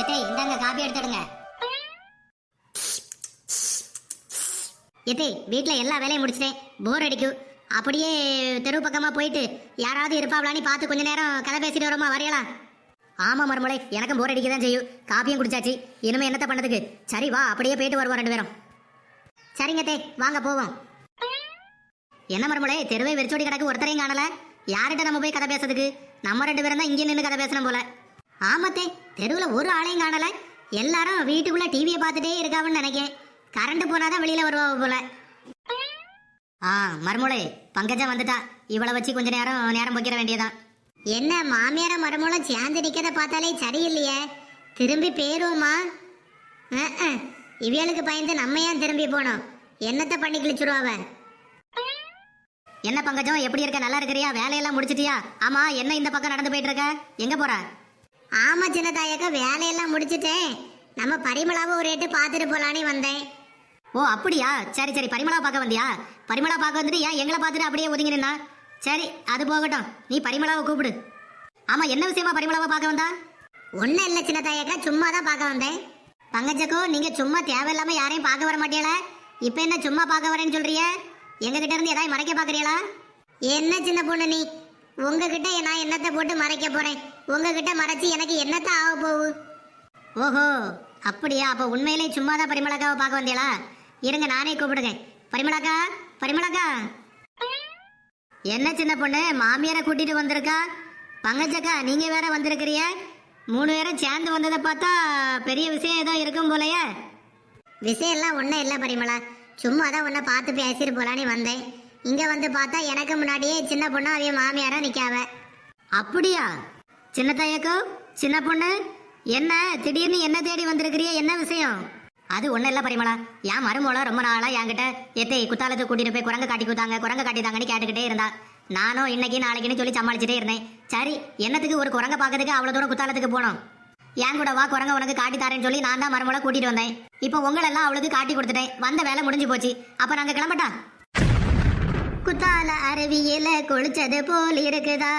எத்தே இந்தாங்க காப்பி எடுத்துடுங்க. எத்தே வீட்டில் எல்லா வேலையும் முடிச்சிட்டேன். போர் அடிக்கும் அப்படியே தெரு பக்கமா போயிட்டு யாராவது இருப்பாங்களான்னு பார்த்து கொஞ்ச நேரம் கதை பேசிட்டு வரோமா வரையலாம் ஆமா மறுமலை எனக்கும் போர் அடிக்க தான் செய்யும். காப்பியும் குடிச்சாச்சு. இனிமே என்னத்த பண்ணதுக்கு? சரி வா அப்படியே போயிட்டு வருவோம் ரெண்டு பேரும். சரிங்க தே வாங்க போவோம். என்ன மறுமலை தெருவை வெறிச்சோடி கிடக்கு ஒருத்தரையும் காணல. யார்கிட்ட நம்ம போய் கதை பேசுறதுக்கு? நம்ம ரெண்டு பேரும் தான் இங்கே நின்று கதை பேசணும் போல. ஆமாத்தே தெருவில் ஒரு ஆளையும் காணல. எல்லாரும் வீட்டுக்குள்ள டிவியை பார்த்துட்டே இருக்காவன்னு நினைக்கேன். கரண்ட் போனாதான் வெளியில வருவா போல. ஆ மருமூளை பங்கஜா வந்துட்டா. இவளை வச்சு கொஞ்ச நேரம் நேரம் போக்கிற வேண்டியதான் என்ன மாமியார மருமூளம் சேர்ந்து நிற்கிறத பார்த்தாலே சரியில்லையே. திரும்பி பேருவோமா? இவியலுக்கு பயந்து நம்ம ஏன் திரும்பி போனோம்? என்னத்த பண்ணி கிழிச்சிருவாவ என்ன பங்கஜம் எப்படி இருக்க? நல்லா இருக்கிறியா? வேலையெல்லாம் முடிச்சிட்டியா? ஆமா என்ன இந்த பக்கம் நடந்து போயிட்டு இருக்க? எங்க போற? ஆமா சின்ன தாயக்கா வேலையெல்லாம் முடிச்சிட்டேன். நம்ம பரிமளாவை ஒரு எட்டு பார்த்துட்டு போலான்னு வந்தேன். ஓ அப்படியா? சரி சரி பரிமளா பார்க்க வந்தியா? பரிமளா பார்க்க வந்துட்டு ஏன் எங்களை பார்த்துட்டு அப்படியே ஒதுங்கி நின்னா சரி அது போகட்டும். நீ பரிமளாவை கூப்பிடு. ஆமா என்ன விஷயமா பரிமளாவை பார்க்க வந்தா? ஒன்னும் இல்லை சின்ன தாயக்கா சும்மா தான் பார்க்க வந்தேன். பங்கஜக்கோ நீங்க சும்மா தேவையில்லாம யாரையும் பார்க்க வர மாட்டீங்களா? இப்போ என்ன சும்மா பார்க்க வரேன்னு சொல்றிய எங்க கிட்ட இருந்து ஏதாவது மறைக்க பாக்குறீங்களா என்ன சின்ன பொண்ணு நீ? உங்ககிட்ட நான் என்னத்தை போட்டு மறைக்க போறேன்? உங்ககிட்ட மறைச்சு எனக்கு என்னத்தை ஆக போகு ஓஹோ அப்படியா? அப்போ உண்மையிலே சும்மா தான் பரிமளக்காவை பார்க்க வந்தீங்களா இருங்க நானே கூப்பிடுங்க பரிமளக்கா பரிமளக்கா. என்ன சின்ன பொண்ணு மாமியாரை கூட்டிட்டு வந்திருக்கா? பங்கஜக்கா நீங்க வேற வந்திருக்கிறிய மூணு பேரும் சேர்ந்து வந்ததை பார்த்தா பெரிய விஷயம் ஏதோ இருக்கும் போலயே. விஷயம் எல்லாம் ஒன்றும் இல்லை பரிமளா. சும்மா தான் உன்னை பார்த்து பேசிட்டு போலான்னு வந்தேன். இங்கே வந்து பார்த்தா எனக்கு முன்னாடியே சின்ன பொண்ணு அவன் மாமியாரா நிக்காவ. அப்படியா? சின்ன தாயக்கோ? சின்ன பொண்ணு? என்ன? திடீர்னு என்ன தேடி வந்திருக்கிறிய? என்ன விஷயம்? அது ஒன்றும் இல்லை பரிமளா. என் மருமோள ரொம்ப நாளா என்கிட்ட எத்தை குத்தாலத்தை கூட்டிட்டு போய் குரங்க காட்டி கொடுத்தாங்க குரங்க காட்டிதாங்கன்னு கேட்டுக்கிட்டே இருந்தா. நானும் இன்னைக்கு நாளைக்குன்னு சொல்லி சமாளிச்சுட்டே இருந்தேன். சரி என்னத்துக்கு ஒரு குரங்க பார்க்கறதுக்கு அவ்வளோ தூரம் குத்தாலத்துக்கு போனோம்? என் கூட வா குரங்க உனக்கு காட்டி தரேன்னு சொல்லி நான் தான் மருமலை கூட்டிட்டு வந்தேன். இப்போ உங்களெல்லாம் அவளுக்கு காட்டி கொடுத்துட்டேன். வந்த வேலை முடிஞ்சு போச்சு. அப்போ நாங்கள் கிளம்பட்டா? குத்தால அருவியில குளிச்சது போல் இருக்குதா?